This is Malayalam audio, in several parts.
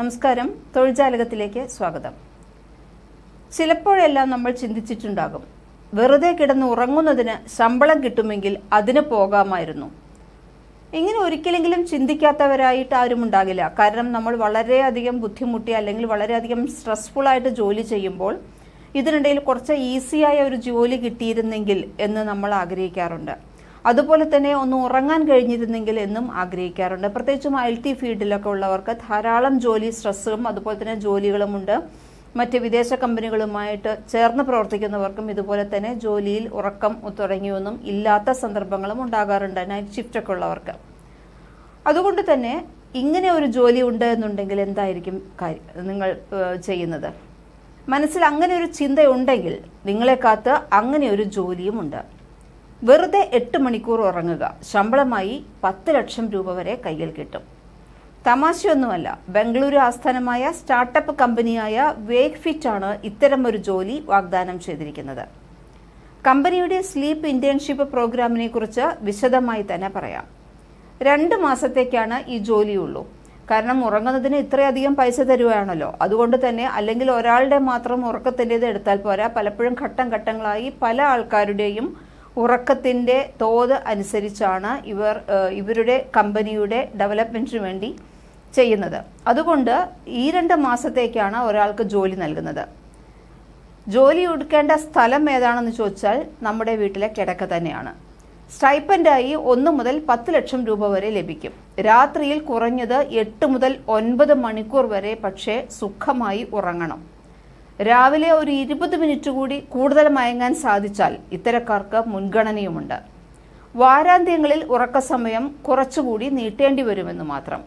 നമസ്കാരം. തൊഴിൽജാലകത്തിലേക്ക് സ്വാഗതം. ചിലപ്പോഴെല്ലാം നമ്മൾ ചിന്തിച്ചിട്ടുണ്ടാകും വെറുതെ കിടന്ന് ഉറങ്ങുന്നതിന് ശമ്പളം കിട്ടുമെങ്കിൽ അതിന് പോകാമായിരുന്നു. ഇങ്ങനെ ഒരിക്കലെങ്കിലും ചിന്തിക്കാത്തവരായിട്ട് ആരും ഉണ്ടാകില്ല. കാരണം നമ്മൾ വളരെയധികം ബുദ്ധിമുട്ടി അല്ലെങ്കിൽ വളരെയധികം സ്ട്രെസ്ഫുൾ ആയിട്ട് ജോലി ചെയ്യുമ്പോൾ ഇതിനിടയിൽ കുറച്ച് ഈസിയായ ഒരു ജോലി കിട്ടിയിരുന്നെങ്കിൽ എന്ന് നമ്മൾ ആഗ്രഹിക്കാറുണ്ട്. അതുപോലെ തന്നെ ഒന്ന് ഉറങ്ങാൻ കഴിഞ്ഞിരുന്നെങ്കിൽ എന്നും ആഗ്രഹിക്കാറുണ്ട്. പ്രത്യേകിച്ചും ഐ ടി ഫീൽഡിലൊക്കെ ഉള്ളവർക്ക് ധാരാളം ജോലി സ്ട്രെസ്സും അതുപോലെ തന്നെ ജോലികളുമുണ്ട് മറ്റ് വിദേശ കമ്പനികളുമായിട്ട് ചേർന്ന് പ്രവർത്തിക്കുന്നവർക്കും ഇതുപോലെ തന്നെ ജോലിയിൽ ഉറക്കം തുടങ്ങിയൊന്നും ഇല്ലാത്ത സന്ദർഭങ്ങളും ഉണ്ടാകാറുണ്ട് നൈറ്റ് ഷിഫ്റ്റ് ഒക്കെ ഉള്ളവർക്ക്. അതുകൊണ്ട് തന്നെ ഇങ്ങനെ ഒരു ജോലി ഉണ്ട് എന്നുണ്ടെങ്കിൽ എന്തായിരിക്കും നിങ്ങൾ ചെയ്യുന്നത്? മനസ്സിൽ അങ്ങനെ ഒരു ചിന്തയുണ്ടെങ്കിൽ നിങ്ങളെ കാത്ത് അങ്ങനെ ഒരു ജോലിയുമുണ്ട് വെറുതെ എട്ട് മണിക്കൂർ ഉറങ്ങുക. ശമ്പളമായി പത്ത് ലക്ഷം രൂപ വരെ കയ്യിൽ കിട്ടും. തമാശയൊന്നുമല്ല. ബംഗളൂരു ആസ്ഥാനമായ സ്റ്റാർട്ടപ്പ് കമ്പനിയായ വേഗ് ഫിറ്റ് ആണ് ഇത്തരം ഒരു ജോലി വാഗ്ദാനം ചെയ്തിരിക്കുന്നത്. കമ്പനിയുടെ സ്ലീപ്പ് ഇന്റേൺഷിപ്പ് പ്രോഗ്രാമിനെ കുറിച്ച് വിശദമായി തന്നെ പറയാം. രണ്ട് മാസത്തേക്കാണ് ഈ ജോലിയുള്ളൂ. കാരണം ഉറങ്ങുന്നതിന് ഇത്രയധികം പൈസ തരുകയാണല്ലോ അതുകൊണ്ട് തന്നെ അല്ലെങ്കിൽ ഒരാളുടെ മാത്രം ഉറക്കത്തിന്റെത് എടുത്താൽ പോരാ. പലപ്പോഴും ഘട്ടം ഘട്ടങ്ങളായി പല ആൾക്കാരുടെയും ഉറക്കത്തിന്റെ തോത് അനുസരിച്ചാണ് ഇവർ ഇവരുടെ കമ്പനിയുടെ ഡെവലപ്മെന്റിന് വേണ്ടി ചെയ്യുന്നത്. അതുകൊണ്ട് ഈ രണ്ട് മാസത്തേക്കാണ് ഒരാൾക്ക് ജോലി നൽകുന്നത്. ജോലി എടുക്കേണ്ട സ്ഥലം ഏതാണെന്ന് ചോദിച്ചാൽ നമ്മുടെ വീട്ടിലെ കിടക്ക തന്നെയാണ്. സ്റ്റൈപ്പൻഡായി ഒന്ന് മുതൽ പത്ത് ലക്ഷം രൂപ വരെ ലഭിക്കും. രാത്രിയിൽ കുറഞ്ഞത് എട്ട് മുതൽ ഒൻപത് മണിക്കൂർ വരെ പക്ഷേ സുഖമായി ഉറങ്ങണം. രാവിലെ ഒരു ഇരുപത് മിനിറ്റ് കൂടി കൂടുതൽ മയങ്ങാൻ സാധിച്ചാൽ ഇത്തരക്കാർക്ക് മുൻഗണനയുമുണ്ട്. വാരാന്ത്യങ്ങളിൽ ഉറക്കസമയം കുറച്ചുകൂടി നീട്ടേണ്ടി വരുമെന്ന് മാത്രം.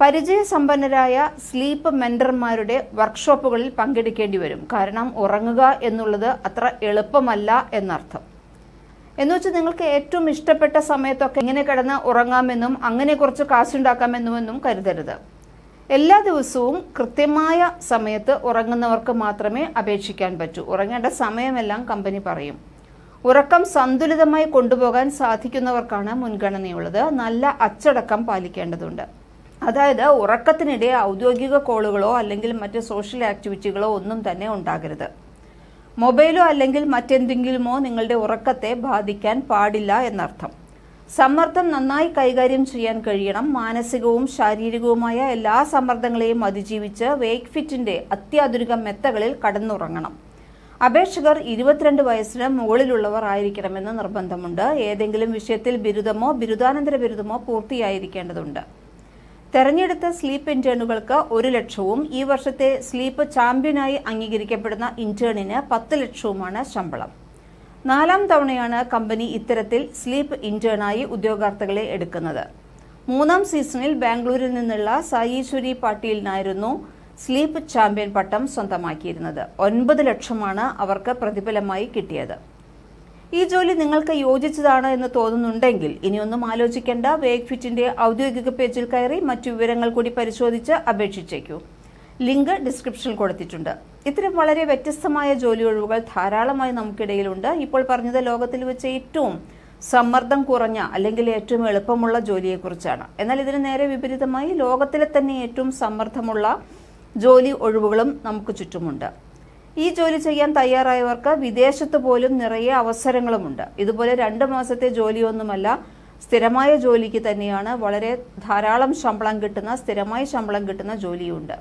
പരിചയസമ്പന്നരായ സ്ലീപ്പ് മെന്റർമാരുടെ വർക്ക്ഷോപ്പുകളിൽ പങ്കെടുക്കേണ്ടി വരും. കാരണം ഉറങ്ങുക എന്നുള്ളത് അത്ര എളുപ്പമല്ല എന്നർത്ഥം. എന്ന് വെച്ചാൽ നിങ്ങൾക്ക് ഏറ്റവും ഇഷ്ടപ്പെട്ട സമയത്തൊക്കെ ഇങ്ങനെ കിടന്ന് ഉറങ്ങാമെന്നും അങ്ങനെ കുറച്ച് കാശുണ്ടാക്കാമെന്നുമെന്നും കരുതരുത്. എല്ലാ ദിവസവും കൃത്യമായ സമയത്ത് ഉറങ്ങുന്നവർക്ക് മാത്രമേ അപേക്ഷിക്കാൻ പറ്റൂ. ഉറങ്ങേണ്ട സമയമെല്ലാം കമ്പനി പറയും. ഉറക്കം സന്തുലിതമായി കൊണ്ടുപോകാൻ സാധിക്കുന്നവർക്കാണ് മുൻഗണനയുള്ളത്. നല്ല അച്ചടക്കം പാലിക്കേണ്ടതുണ്ട്. അതായത് ഉറക്കത്തിനിടെ ഔദ്യോഗിക കോളുകളോ അല്ലെങ്കിൽ മറ്റ് സോഷ്യൽ ആക്ടിവിറ്റികളോ ഒന്നും തന്നെ ഉണ്ടാകരുത്. മൊബൈലോ അല്ലെങ്കിൽ മറ്റെന്തെങ്കിലുമോ നിങ്ങളുടെ ഉറക്കത്തെ ബാധിക്കാൻ പാടില്ല എന്നർത്ഥം. സമ്മർദ്ദം നന്നായി കൈകാര്യം ചെയ്യാൻ കഴിയണം. മാനസികവും ശാരീരികവുമായ എല്ലാ സമ്മർദ്ദങ്ങളെയും അതിജീവിച്ച് വേക്ക് ഫിറ്റിന്റെ അത്യാധുനിക മെത്തകളിൽ കടന്നുറങ്ങണം. അപേക്ഷകർ ഇരുപത്തിരണ്ട് വയസ്സിന് മുകളിലുള്ളവർ ആയിരിക്കണമെന്ന് നിർബന്ധമുണ്ട്. ഏതെങ്കിലും വിഷയത്തിൽ ബിരുദമോ ബിരുദാനന്തര ബിരുദമോ പൂർത്തിയായിരിക്കേണ്ടതുണ്ട്. തെരഞ്ഞെടുത്ത സ്ലീപ്പ് ഇന്റേണുകൾക്ക് ഒരു ലക്ഷവും ഈ വർഷത്തെ സ്ലീപ്പ് ചാമ്പ്യനായി അംഗീകരിക്കപ്പെടുന്ന ഇന്റേണിന് പത്ത് ലക്ഷവുമാണ് ശമ്പളം. നാലാം തവണയാണ് കമ്പനി ഇത്തരത്തിൽ സ്ലീപ്പ് ഇന്റേണായി ഉദ്യോഗാർത്ഥികളെ എടുക്കുന്നത്. മൂന്നാം സീസണിൽ ബാംഗ്ലൂരിൽ നിന്നുള്ള സായീശ്വരി പാട്ടീലിനായിരുന്നു സ്ലീപ്പ് ചാമ്പ്യൻ പട്ടം സ്വന്തമാക്കിയിരുന്നത്. ഒൻപത് ലക്ഷമാണ് അവർക്ക് പ്രതിഫലമായി കിട്ടിയത്. ഈ ജോലി നിങ്ങൾക്ക് യോജിച്ചതാണ് എന്ന് തോന്നുന്നുണ്ടെങ്കിൽ ഇനിയൊന്നും ആലോചിക്കേണ്ട. വേഗ് ഫിറ്റിന്റെ ഔദ്യോഗിക പേജിൽ കയറി മറ്റു വിവരങ്ങൾ കൂടി പരിശോധിച്ച് അപേക്ഷിച്ചേക്കൂ. ലിങ്ക് ഡിസ്ക്രിപ്ഷനിൽ കൊടുത്തിട്ടുണ്ട്. ഇത്തരം വളരെ വ്യത്യസ്തമായ ജോലി ഒഴിവുകൾ ധാരാളമായി നമുക്കിടയിലുണ്ട്. ഇപ്പോൾ പറഞ്ഞത് ലോകത്തിൽ വെച്ച് ഏറ്റവും സമ്മർദ്ദം കുറഞ്ഞ അല്ലെങ്കിൽ ഏറ്റവും എളുപ്പമുള്ള ജോലിയെക്കുറിച്ചാണ്. എന്നാൽ ഇതിന് നേരെ വിപരീതമായി ലോകത്തിലെ തന്നെ ഏറ്റവും സമ്മർദ്ദമുള്ള ജോലി ഒഴിവുകളും നമുക്ക് ചുറ്റുമുണ്ട്. ഈ ജോലി ചെയ്യാൻ തയ്യാറായവർക്ക് വിദേശത്ത് പോലും നിറയെ അവസരങ്ങളുമുണ്ട്. ഇതുപോലെ രണ്ട് മാസത്തെ ജോലിയൊന്നുമല്ല സ്ഥിരമായ ജോലിക്ക് തന്നെയാണ് വളരെ ധാരാളം ശമ്പളം കിട്ടുന്ന സ്ഥിരമായി ശമ്പളം കിട്ടുന്ന ജോലിയുണ്ട്.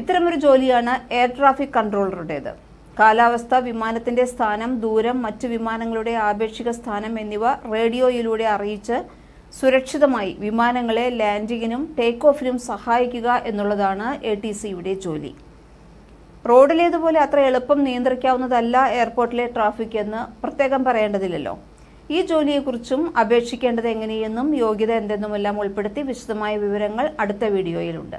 ഇത്തരമൊരു ജോലിയാണ് എയർ ട്രാഫിക് കൺട്രോളറുടേത്. കാലാവസ്ഥ വിമാനത്തിന്റെ സ്ഥാനം ദൂരം മറ്റു വിമാനങ്ങളുടെ ആപേക്ഷിക സ്ഥാനം എന്നിവ റേഡിയോയിലൂടെ അറിയിച്ച് സുരക്ഷിതമായി വിമാനങ്ങളെ ലാൻഡിങ്ങിനും ടേക്ക് ഓഫിനും സഹായിക്കുക എന്നുള്ളതാണ് എ ടി സിയുടെ ജോലി. റോഡിലേതുപോലെ അത്ര എളുപ്പം നിയന്ത്രിക്കാവുന്നതല്ല എയർപോർട്ടിലെ ട്രാഫിക് എന്ന് പ്രത്യേകം പറയേണ്ടതില്ലല്ലോ. ഈ ജോലിയെക്കുറിച്ചും അപേക്ഷിക്കേണ്ടത് എങ്ങനെയെന്നും യോഗ്യത എന്തെന്നുമെല്ലാം ഉൾപ്പെടുത്തി വിശദമായ വിവരങ്ങൾ അടുത്ത വീഡിയോയിലുണ്ട്.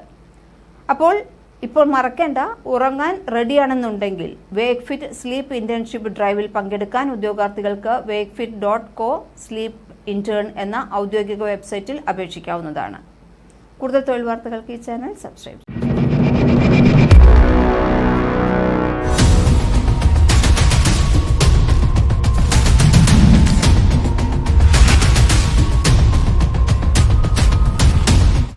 അപ്പോൾ ഇപ്പോൾ മറക്കേണ്ട ഉറങ്ങാൻ റെഡിയാണെന്നുണ്ടെങ്കിൽ വേക്ക് ഫിറ്റ് സ്ലീപ്പ് ഇന്റേൺഷിപ്പ് ഡ്രൈവിൽ പങ്കെടുക്കാൻ ഉദ്യോഗാർത്ഥികൾക്ക് Wakefit dot co sleep intern എന്ന ഔദ്യോഗിക വെബ്സൈറ്റിൽ അപേക്ഷിക്കാവുന്നതാണ് കൂടുതൽ തൊഴിൽ വാർത്തകൾക്ക് ഈ ചാനൽ സബ്സ്ക്രൈബ്.